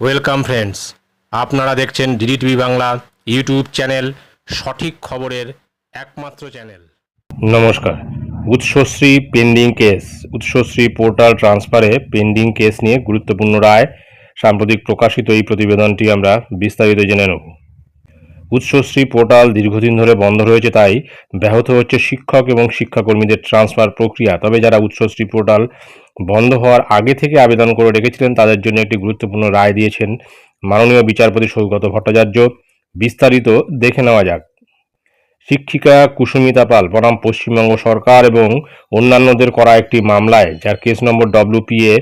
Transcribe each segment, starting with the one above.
Welcome friends আপনারা দেখছেন DD TV Bangla YouTube channel সঠিক খবরের একমাত্র চ্যানেল নমস্কার। Utsashree pending case Utsashree portal ট্রান্সফারে pending case নিয়ে গুরুত্বপূর্ণ রায় সাম্প্রতিক প্রকাশিত এই প্রতিবেদনটি আমরা বিস্তারিত জেনে নেব। উৎসশ্রী পোর্টাল দীর্ঘদিন ধরে বন্ধ রয়েছে, তাই ব্যাহত হচ্ছে শিক্ষক এবং শিক্ষাকর্মীদের ট্রান্সফার প্রক্রিয়া। তবে যারা উৎসশ্রী পোর্টাল বন্ধ হওয়ার আগে থেকে আবেদন করে রেখেছিলেন, তাদের জন্য একটি গুরুত্বপূর্ণ রায় দিয়েছেন মাননীয় বিচারপতি সৌগত ভট্টাচার্য। বিস্তারিত দেখে নেওয়া যাক। শিক্ষিকা কুসুমিতা পাল, বনাম পশ্চিমবঙ্গ সরকার এবং অন্যান্যদের করা একটি মামলায়, যার case number WPA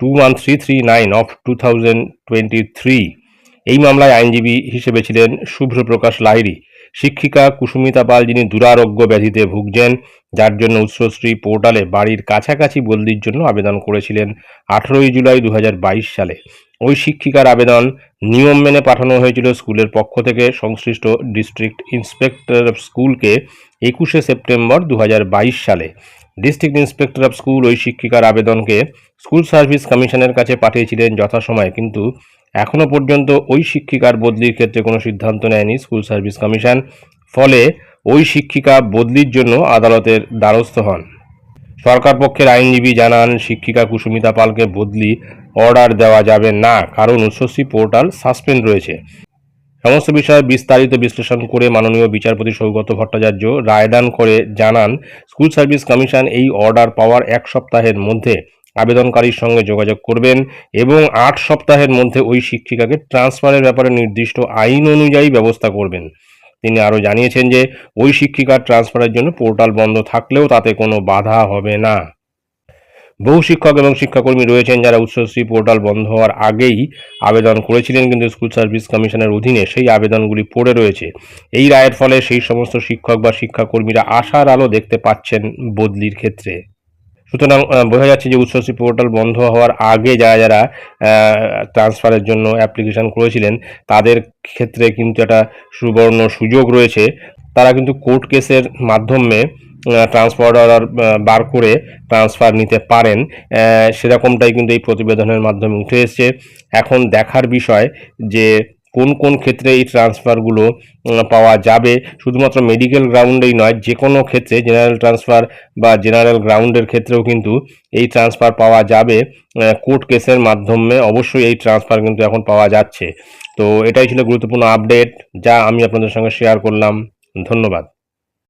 two one three three nine of two thousand twenty three এই মামলায় আইনজীবী হিসেবে ছিলেন শুভ্রপ্রকাশ লাহিড়ী। শিক্ষিকা কুসুমিতা পাল, যিনি দুরারোগ্য ব্যাধিতে ভুগছেন, যার জন্য উৎসশ্রী পোর্টালে বাড়ির কাছাকাছি বদলির জন্য আবেদন করেছিলেন আঠেরোই জুলাই দু হাজার বাইশ সালে। ওই শিক্ষিকার আবেদন নিয়ম মেনে পাঠানো হয়েছিল স্কুলের পক্ষ থেকে সংশ্লিষ্ট ডিস্ট্রিক্ট ইন্সপেক্টর অফ স্কুলকে একুশে সেপ্টেম্বর দু হাজার বাইশ সালে। ডিস্ট্রিক্ট ইন্সপেক্টর অফ স্কুল ওই শিক্ষিকার আবেদনকে স্কুল সার্ভিস কমিশনের কাছে পাঠিয়েছিলেন যথাসময়ে, কিন্তু এখনও পর্যন্ত ওই শিক্ষিকার বদলির ক্ষেত্রে কোনো সিদ্ধান্ত নেয়নি স্কুল সার্ভিস কমিশন। ফলে ওই শিক্ষিকা বদলির জন্য আদালতের দ্বারস্থ হন। সরকার পক্ষের আইনজীবী জানান, শিক্ষিকা কুসুমিতা পালকে বদলি অর্ডার দেওয়া যাবে না, কারণ উচ্চশ্রী পোর্টাল সাসপেন্ড রয়েছে। সমস্ত বিষয়ে বিস্তারিত বিশ্লেষণ করে মাননীয় বিচারপতি সৌগত ভট্টাচার্য রায়দান করে জানান, স্কুল সার্ভিস কমিশন এই অর্ডার পাওয়ার এক সপ্তাহের মধ্যে আবেদনকারীর সঙ্গে যোগাযোগ করবেন এবং আট সপ্তাহের মধ্যে ওই শিক্ষিকাকে ট্রান্সফারের ব্যাপারে নির্দিষ্ট আইন অনুযায়ী ব্যবস্থা করবেন। তিনি আরও জানিয়েছেন যে, ওই শিক্ষিকার ট্রান্সফারের জন্য পোর্টাল বন্ধ থাকলেও তাতে কোনো বাধা হবে না। বহু শিক্ষক এবং শিক্ষাকর্মী রয়েছেন যারা উচ্চশ্রী পোর্টাল বন্ধ হওয়ার আগেই আবেদন করেছিলেন, কিন্তু স্কুল সার্ভিস কমিশনের অধীনে সেই আবেদনগুলি পড়ে রয়েছে। এই রায়ের ফলে সেই সমস্ত শিক্ষক বা শিক্ষাকর্মীরা আশার আলো দেখতে পাচ্ছেন বদলির ক্ষেত্রে। সুতরাং বোঝা যাচ্ছে যে উচ্চশ্রী পোর্টাল বন্ধ হওয়ার আগে যারা যারা ট্রান্সফারের জন্য অ্যাপ্লিকেশন করেছিলেন, তাদের ক্ষেত্রে কিন্তু একটা সুবর্ণ সুযোগ রয়েছে। তারা কিন্তু কোর্ট কেসের মাধ্যমে ট্রান্সফার অর্ডার বার করে ট্রান্সফার নিতে পারেন। সেরকমটাই কিন্তু এই প্রতিবেদনের মাধ্যমে উঠে এসছে। এখন দেখার বিষয় যে কোন কোন ক্ষেত্রে এই ট্রান্সফারগুলো পাওয়া যাবে? শুধুমাত্র মেডিকেল গ্রাউন্ডেই নয় যে কোনো ক্ষেত্রে জেনারেল ট্রান্সফার বা জেনারেল গ্রাউন্ডের ক্ষেত্রেও কিন্তু এই ট্রান্সফার পাওয়া যাবে। কোর্ট কেসের মাধ্যমে অবশ্যই এই ট্রান্সফার কিন্তু এখন পাওয়া যাচ্ছে। তো এটাই ছিল গুরুত্বপূর্ণ আপডেট যা আমি আপনাদের সঙ্গে শেয়ার করলাম। ধন্যবাদ।